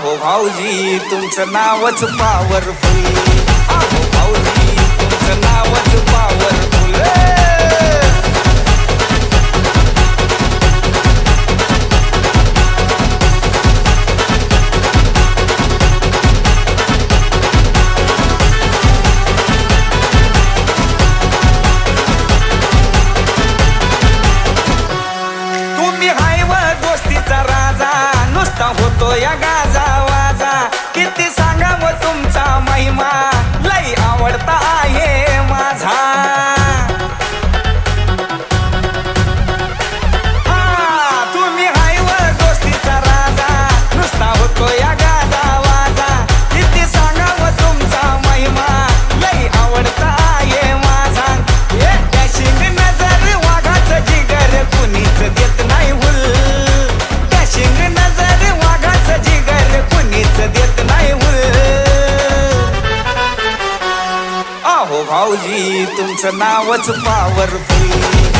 आहो भाऊजी तुमचं नावच पावरफुल आहो भाऊजी तुमचं नावच पावरफुल होतो या गाजा. तुमचं चुपावर पावरफुल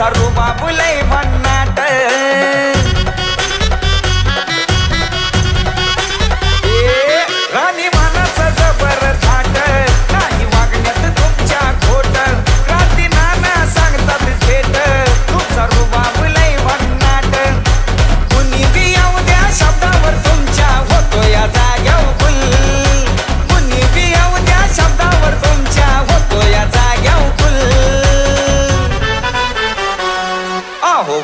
esa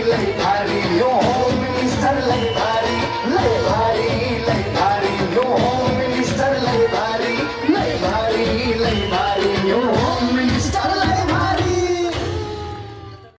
இல்லை